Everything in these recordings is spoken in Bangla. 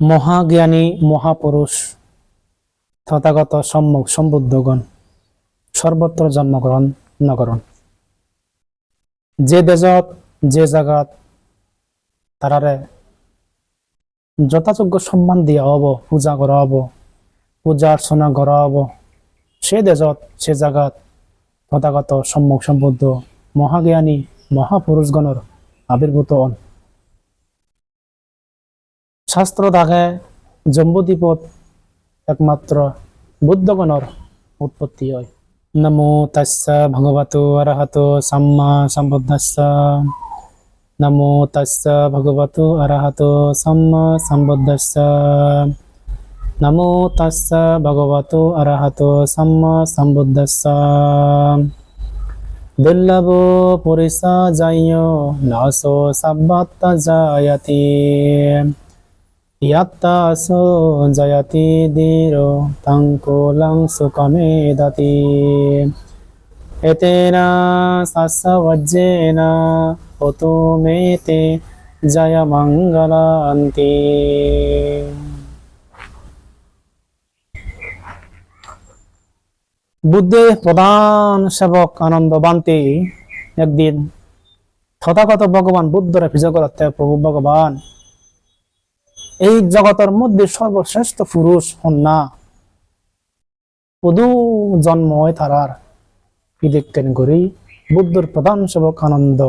মহাজ্ঞানী মহাপুরুষ, তথাগত সম্মুখ সম্বুদ্ধগণ, সর্বত্র জন্মগ্রহণ নগরণ যে দেশত, যে জায়গাত তারারে যথাযোগ্য সম্মান দিয়া হব, পূজা করা হব, পূজা অর্চনা করা হব সে দেশত সে জায়গাত তথাগত সম্মুখ সম্বুদ্ধ মহাজ্ঞানী মহাপুরুষগণের আবির্ভূত হন। শাস্ত্র থাকে জম্বুদ্বীপত একমাত্র বুদ্ধগণর উৎপত্তি হয়। নমো তস্য ভগবতো অরহতো সম্মা সম্বুদ্ধস্য নমো তস্য ভগবতো অরহতো সম্মা সম্বুদ্ধস্য নমো তস্য ভগবতো অরহতো সম্মা সম্বুদ্ধস্য দুর্লভ পুরিষা যায় নাসো সব্বাত্ত জায়তি। ইয়াত্তাসো জয়তি ধীরো তঙ্কুলং সুখমেদতি এতেন সস্যবজ্যেন হতু মেতে জয় মঙ্গলান্তি বুদ্ধের প্রধান সেবক আনন্দ বান্তি একদিন তথাগত ভগবান বুদ্ধর করতে প্রভু ভগবান এই জগতের মধ্যে সর্বশ্রেষ্ঠ পুরুষ হন না। পদু জন্ম হয় তারার। দেখতেন করি, বুদ্ধর প্রধান সেবক আনন্দ।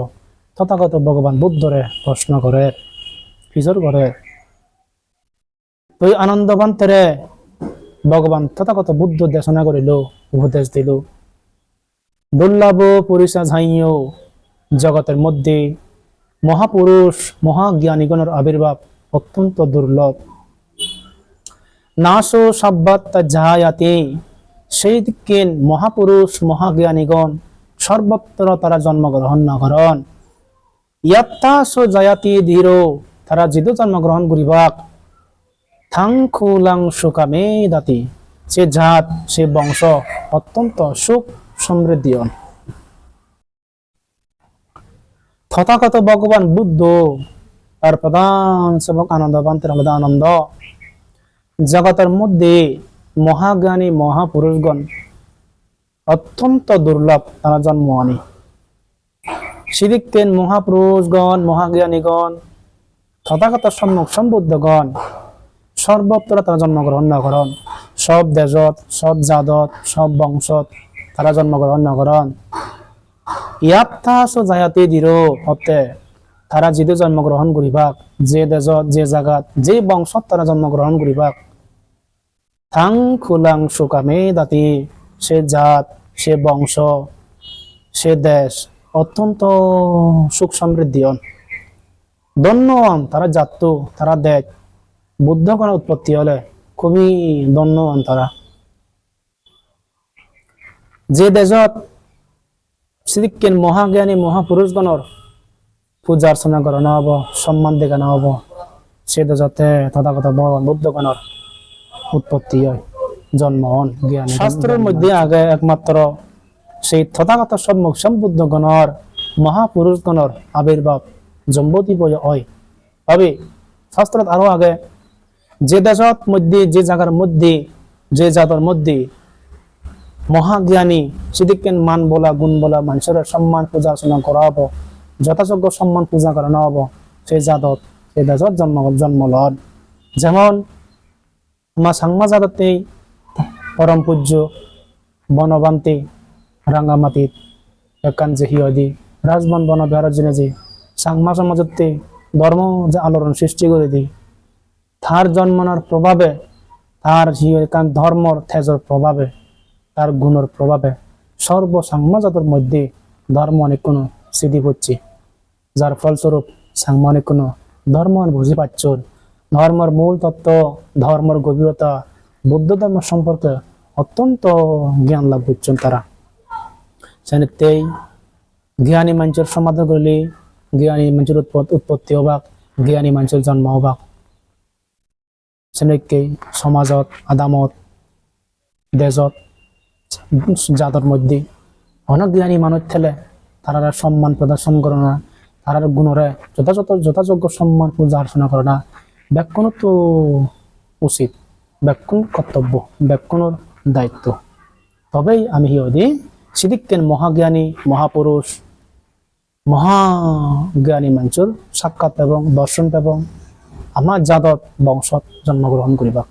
তথাগত ভগবান বুদ্ধরে প্রশ্ন করে ফিজর করে। তো এই আনন্দবান তেরে ভগবান তথাগত বুদ্ধ দেশনা করিল উপদেশ দিল। দুর্লভ পুরুষা ঝাইও জগতের মধ্যে মহাপুরুষ মহাজ্ঞানীগণের আবির্ভাব অত্যন্ত দুর্লভ। নাশো সাব্বাত জাহায়াতে সেই দিকে মহাপুরুষ, মহাজ্ঞানীগণ সর্বত্র তারা জন্মগ্রহণ না করেন। ইয়াত্তাসো জয়াতি ধীর, তারা যিদু জন্মগ্রহণ করিবাক। থাংখুলাং সুকামে দাতি, সে জাত, সে বংশ অত্যন্ত সুখ সমৃদ্ধি। তথাগত ভগবান বুদ্ধ তার প্রধান সেবক আনন্দ পান্তের আলাদা আনন্দ। জগতের মধ্যে মহাজ্ঞানী, মহাপুরুষগণ অত্যন্ত দুর্লভ তারা জন্ম আনি। সিদিকেন মহাপুরুষগণ, মহাজ্ঞানীগণ, তথাগত সম্মুখ সম্বুদ্ধগণ, সর্বত্র তারা জন্মগ্রহণ না করেন। সব দেশত, সব জাদত সব বংশত তারা জন্মগ্রহণ না করেন। ইয়াত্তাস জায়াতি দৃঢ় হতে তারা যিদে জন্মগ্রহণ করিবাক যে দেশত, যে জাগাত, যে বংশত তারা জন্মগ্রহণ করিবাক থাং খুলাং সুকামে দাতি, সে জাত, সে বংশ, সে দেশ অত্যন্ত সুখ সমৃদ্ধি হন ধন্য হন তারা জাত তারা দেখ বুদ্ধগণের উৎপত্তি হলে খুবই ধন্য হন তারা। যে দেশত সিদিকেন মহাজ্ঞানী মহাপুরুষগণর পূজা অর্চনা করানো হব সম্মান দেখানো হব সে দেশতে তথাগত ভগবান বুদ্ধগণর উৎপত্তি হয় জন্ম হন জ্ঞানী শাস্ত্রের মধ্যে আগে একমাত্র সেই তথাগত সম্মুখ সম্বুদ্ধগণর মহাপুরুষগণর আবির্ভাব জম্বতীব হয়। তবে শাস্ত্রত আরও আগে যে দেশত মধ্যে যে জায়গার মধ্যে যে জাতের মধ্যে মহাজ্ঞানী সিদিকেন মান বলা গুণ বলা মানুষের সম্মান পূজা অর্চনা করা হব। যথাযোগ্য সম্মান পূজা করানো হব সেই জাতত সেই দেশত জন্ম জন্ম লন যেমন আমার সাংমা জাততেই পরম পূজ্য বনবান্তি রাঙ্গামাটিত একান যে হিয়দি রাজবন বন যে সাংমা সমাজতে ধর্ম যে আলোড়ন সৃষ্টি করে দি তার জন্মানোর প্রভাবে, তার হিয়ান ধর্মর তেজর প্রভাবে, তার গুণের প্রভাবে সর্ব সাংমাজাতের মধ্যে ধর্ম অনেক কোনো সিদ্ধি হচ্ছে যার ফলস্বরূপ সাংমানিক কোনো ধর্ম বুঝে পাচ্ছ। ধর্মের মূল তত্ত্ব, ধর্মের গভীরতা বৌদ্ধ ধর্ম সম্পর্কে অত্যন্ত জ্ঞান লাভ করছেন তারা। সেনেতেই জ্ঞানী মানুষের সমাধান করলে, জ্ঞানী মানুষের উৎপত্তি হবাক, জ্ঞানী মানুষের জন্ম হবাক। সেনেকেই সমাজত, আদামত, দেশত, জাতর মধ্যে অনেক জ্ঞানী মানুষ থেলে তারা সম্মান প্রদর্শন করে না তারার গুণরে যথাযথ যথাযোগ্য সম্মান পূজা অর্চনা করে ব্যাকরণ তো উচিত। ব্যাকরণ কর্তব্য ব্যাকরণের দায়িত্ব। তবেই আমি হিয়দি সিদিকতেন মহাজ্ঞানী মহাপুরুষ মহাজ্ঞানী মঞ্চুর সাক্ষাৎ এবং দর্শন এবং আমার যাদব বংশত জন্মগ্রহণ করিবা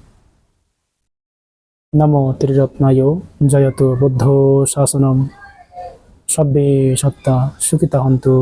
নম ত্রিরত্নায় জয়তু বুদ্ধ শাসনম। সব্বে সত্তা সুখিতা হন্তু